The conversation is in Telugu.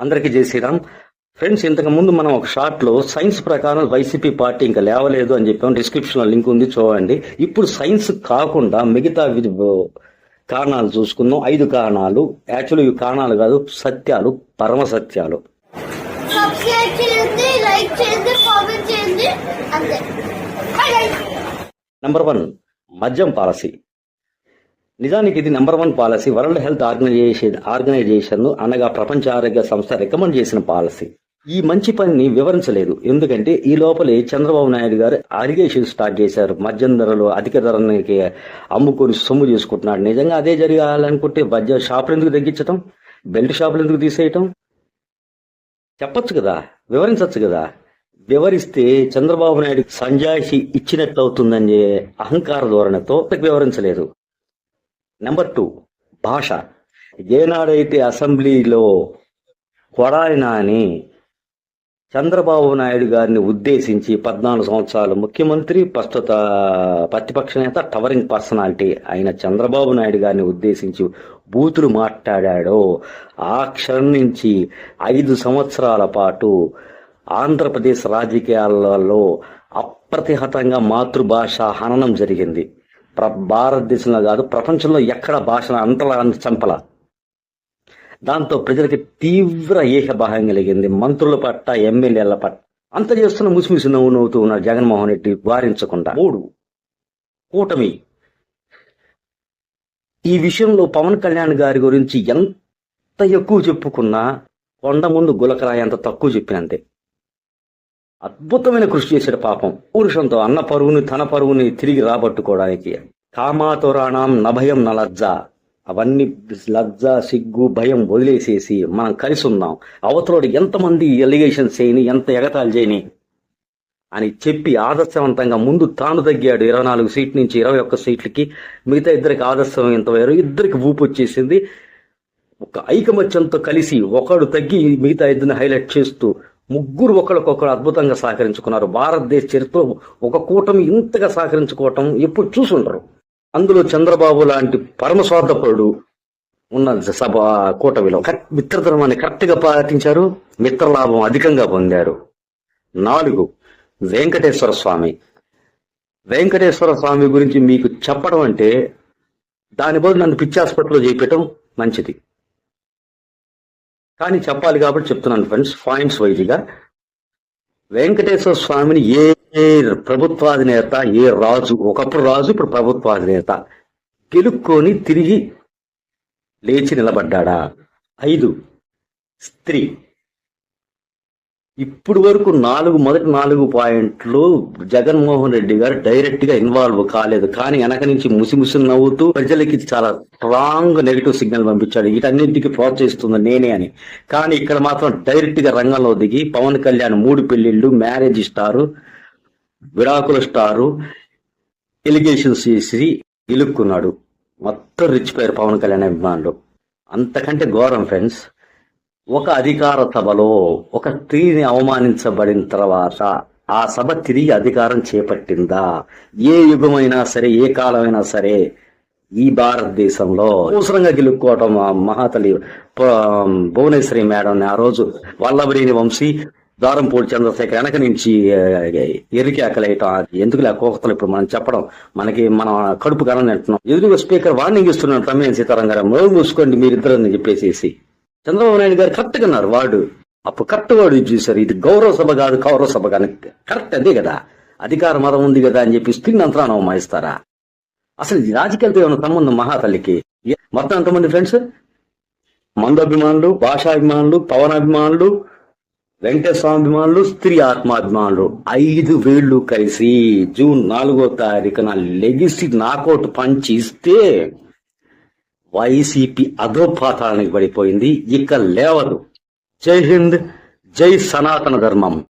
అందరికీ జై శ్రీరామ్. ఫ్రెండ్స్ ఇంతకు ముందు మనం ఒక షార్ట్లో సైన్స్ ప్రకారం వైసీపీ పార్టీ ఇంకా లేవలేదు అని చెప్పాం. డిస్క్రిప్షన్లో లింక్ ఉంది చూడండి. ఇప్పుడు సైన్స్ కాకుండా మిగతా కారణాలు చూసుకుందాం. ఐదు కారణాలు. యాక్చువల్లీ ఇవి కారణాలు కాదు సత్యాలు పరమ సత్యాలు. నెంబర్ వన్ మద్యం పాలసీ. నిజానికి ఇది number one policy world health organisation organisation అనగా ప్రపంచ ఆరోగ్య సంస్థ రికమెండ్ చేసిన పాలసీ ఈ మంచి పనిని వివరించలేదు. ఎందుకంటే ఈ లోపలే చంద్రబాబు నాయుడు గారు అలిగేషన్ స్టార్ట్ చేశారు. మద్యం ధరలు అధిక ధరలకి అమ్ముకొని సొమ్ము చేసుకుంటున్నాడు. నిజంగా అదే జరగాలనుకుంటే మద్య షాపులు ఎందుకు తగ్గించటం బెల్ట్ షాపులు ఎందుకు తీసేయటం? చెప్పచ్చు కదా? వివరించవచ్చు కదా? వివరిస్తే చంద్రబాబు నాయుడు సంజాయిషి ఇచ్చినట్లు అవుతుందని అహంకార ధోరణితో వివరించలేదు. నెంబర్ టూ భాష. ఏనాడైతే అసెంబ్లీలో కొడాలి నాని చంద్రబాబు నాయుడు గారిని ఉద్దేశించి పద్నాలుగు సంవత్సరాలు ముఖ్యమంత్రి ప్రస్తుత ప్రతిపక్ష నేత టవరింగ్ పర్సనాలిటీ అయిన చంద్రబాబు నాయుడు గారిని ఉద్దేశించి బూతులు మాట్లాడాడో ఆ క్షణం నుంచి ఐదు సంవత్సరాల పాటు ఆంధ్రప్రదేశ్ రాజకీయాలలో అప్రతిహతంగా మాతృభాష హననం జరిగింది. భారతదేశంలో కాదు ప్రపంచంలో ఎక్కడ భాషను అంతలా చంపల. దాంతో ప్రజలకి తీవ్ర ఏకభావం కలిగింది. మంత్రుల పట్ల ఎమ్మెల్యేల పట్ల అంత చేస్తున్న ముసిముసి నవ్వు నవ్వుతూ ఉన్నారు జగన్మోహన్ రెడ్డి వారించకుండా. మూడు. కూటమి. ఈ విషయంలో పవన్ కళ్యాణ్ గారి గురించి ఎంత ఎక్కువ చెప్పుకున్నా కొండ ముందు గులకరాయి అంత తక్కువ చెప్పినంతే. అద్భుతమైన కృషి చేశాడు పాపం. పురుషంతో అన్న పరువుని తన పరువుని తిరిగి రాబట్టుకోవడానికి. కామాతురాణం నభయం నలజ్జ. అవన్నీ లజ్జ సిగ్గు భయం వదిలేసేసి మనం కలిసి ఉందాం. అవతలోడు ఎంతమంది ఎలిగేషన్స్ చేయని ఎంత ఎగతాళి చేయని అని చెప్పి ఆదర్శవంతంగా ముందు తాను తగ్గాడు. ఇరవై నాలుగు సీట్ నుంచి ఇరవై ఒక్క సీట్లకి మిగతా ఇద్దరికి ఆదర్శం ఎంత వేరు? ఇద్దరికి ఊపు వచ్చేసింది. ఒక ఐకమత్యంతో కలిసి ఒకడు తగ్గి మిగతా ఇద్దరిని హైలైట్ చేస్తూ ముగ్గురు ఒకరికొకరు అద్భుతంగా సహకరించుకున్నారు. భారతదేశ చరిత్రలో ఒక కూటమి ఇంతగా సహకరించుకోవటం ఎప్పుడు చూసుంటారు అందులో చంద్రబాబు లాంటి పరమస్వార్థపరుడు ఉన్న సభ కూటమిలో మిత్రధర్మాన్ని కరెక్ట్గా పాటించారు మిత్రలాభం అధికంగా పొందారు. నాలుగు వెంకటేశ్వర స్వామి. వెంకటేశ్వర స్వామి గురించి మీకు చెప్పడం అంటే దాని బదులు నన్ను పిచ్చి హాస్పిటల్లో చేపట్టడం మంచిది. కానీ చెప్పాలి కాబట్టి చెప్తున్నాను ఫ్రెండ్స్ పాయింట్స్ వైజ్గా. వెంకటేశ్వర స్వామిని ఏ ప్రభుత్వాధినేత ఏ రాజు ఒకప్పుడు రాజు ఇప్పుడు ప్రభుత్వాధినేత గెలుక్కొని తిరిగి లేచి నిలబడ్డాడా? ఐదు. స్త్రీ. ఇప్పుడు వరకు నాలుగు మొదటి నాలుగు పాయింట్లు జగన్మోహన్ రెడ్డి గారు డైరెక్ట్గా ఇన్వాల్వ్ కాలేదు. కానీ వెనక నుంచి ముసిముసి నవ్వుతూ ప్రజలకి చాలా స్ట్రాంగ్ నెగిటివ్ సిగ్నల్ పంపించాడు. వీటన్నింటికి ప్రోత్సహిస్తుంది నేనే అని. కానీ ఇక్కడ మాత్రం డైరెక్ట్గా రంగంలో దిగి పవన్ కళ్యాణ్ మూడు పెళ్ళిళ్ళు మ్యారేజ్ స్టారు విడాకుల స్టారు ఎలిగేషన్స్ చేసి ఇలుక్కున్నాడు. మొత్తం రిచ్ పేరు పవన్ కళ్యాణ్ అభిమానులు. అంతకంటే ఘోరం ఫ్రెండ్స్ ఒక అధికార సభలో ఒక స్త్రీని అవమానించబడిన తర్వాత ఆ సభ తిరిగి అధికారం చేపట్టిందా? ఏ యుగమైనా సరే ఏ కాలమైనా సరే ఈ భారతదేశంలో అవసరంగా గెలుక్కోవటం మహాతలి భువనేశ్వరి మేడం ఆ రోజు వల్లభరేని వంశీ దారంపూడి చంద్రశేఖర్ వెనక నుంచి ఎరికి ఎందుకు లేక కోకతలు ఇప్పుడు మనం చెప్పడం? మనకి మనం కడుపు కనం తింటున్నాం. ఎదురుగా స్పీకర్ వార్నింగ్ ఇస్తున్నాడు తమ్మినేని సీతారాం గారు. మూసుకోండి మీరిద్దరు చెప్పేసేసి. చంద్రబాబు నాయుడు గారు కరెక్ట్గా ఉన్నారు. అన్నారు వాడు అప్పుడు కరెక్ట్ వాడు ఇది చూశారు ఇది గౌరవ సభ కాదు కౌరవ సభ కానీ కరెక్ట్ అదే కదా. అధికార మతం ఉంది కదా అని చెప్పి స్త్రీని అంతరాన్ని అవమానిస్తారా? అసలు ఇది రాజకీయాలతో ఏమైనా సంబంధం మహాతల్లికి? మొత్తం ఎంతమంది ఫ్రెండ్స్ మందభిమానులు భాషాభిమానులు పవనాభిమానులు వెంకటేశ్వర అభిమానులు స్త్రీ ఆత్మాభిమానులు. ఐదు వేళ్ళు కలిసి జూన్ నాలుగో తారీఖున లెగిసి నాకౌట్ పంచి ఇస్తే వైసీపీ అధోపాతానికి పడిపోయింది. ఇక లేవదు. జై హింద్ జై సనాతన ధర్మం.